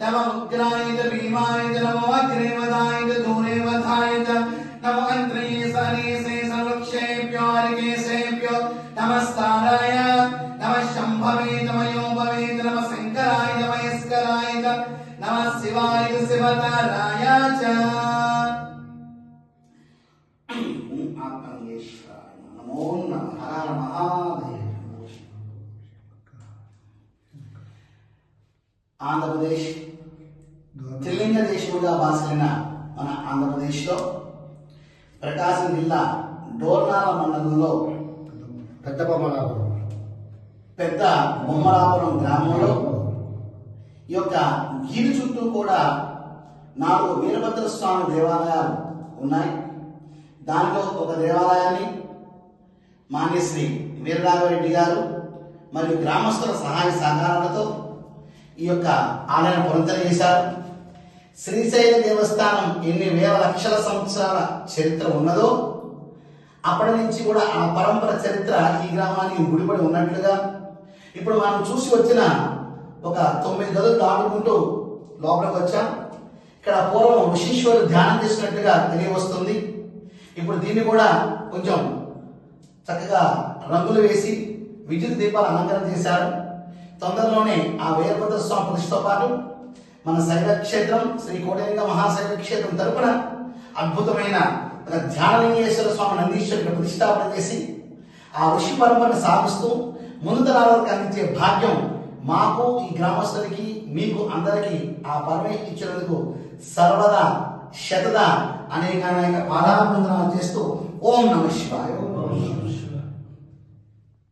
नम उग्राय च भीमाय च नम वज्रेमदाय च धूरेमधाय च नम अन्त्रिये सनेसे सर्वक्षेप्योऽर्केसेभ्यो नमस्ताराय। नमः शम्भवे नमयोभवे च नमः शङ्कराय नमः यस्कराय नमः शिवाय शिवताराय च। ఆంధ్రప్రదేశ్ త్రిలింగ దేశముగా భాసలిన మన ఆంధ్రప్రదేశ్లో ప్రకాశం జిల్లా డోర్నాల మండలంలో పెద్ద బొమ్మలాపురం. పెద్ద బొమ్మలాపురం గ్రామంలో ఈ యొక్క గిరి చుట్టూ కూడా నాలుగు వీరభద్ర స్వామి దేవాలయాలు ఉన్నాయి. దానిలో ఒక దేవాలయాన్ని మాన్యశ్రీ వీరరాఘవరెడ్డి గారు మరియు గ్రామస్తుల సహాయ సహకారాలతో ఈ యొక్క ఆలయం పునరుద్ధరణ చేశారు. శ్రీశైల దేవస్థానం ఎన్ని వేల లక్షల సంవత్సరాల చరిత్ర ఉన్నదో అప్పటి నుంచి కూడా ఆ పరంపర చరిత్ర ఈ గ్రామానికి ముడిపడి ఉన్నట్లుగా ఇప్పుడు మనం చూసి వచ్చిన ఒక తొమ్మిది గదులు దాటుకుంటూ లోపలికి వచ్చాం. ఇక్కడ పూర్వం ఋషీశ్వరుడు ధ్యానం చేసినట్టుగా తెలియవస్తుంది. ఇప్పుడు దీన్ని కూడా కొంచెం చక్కగా రంగులు వేసి విద్యుత్ దీపాలు అలంకరణ చేశారు. తొందరలోనే ఆ వీరభద్ర స్వామి ప్రతిష్టతో పాటు మన శైవక్షేత్రం శ్రీ కోటలింగ మహాశైవక్షేత్రం తరపున అద్భుతమైన ఒక ధ్యానలింగేశ్వర స్వామి నందీశ్వరుడు ప్రతిష్టాపన చేసి ఆ ఋషి పరంపరను సాగిస్తూ ముందు తరాలకు అందించే భాగ్యం మాకు ఈ గ్రామస్తులకి మీకు అందరికీ ఆ పరమేశ్వరు ఇచ్చినందుకు సర్వదా శతద అనేక అనేక పాదాభివందనాలు చేస్తూ ఓం నమ శివాయ ఓం శివాయ.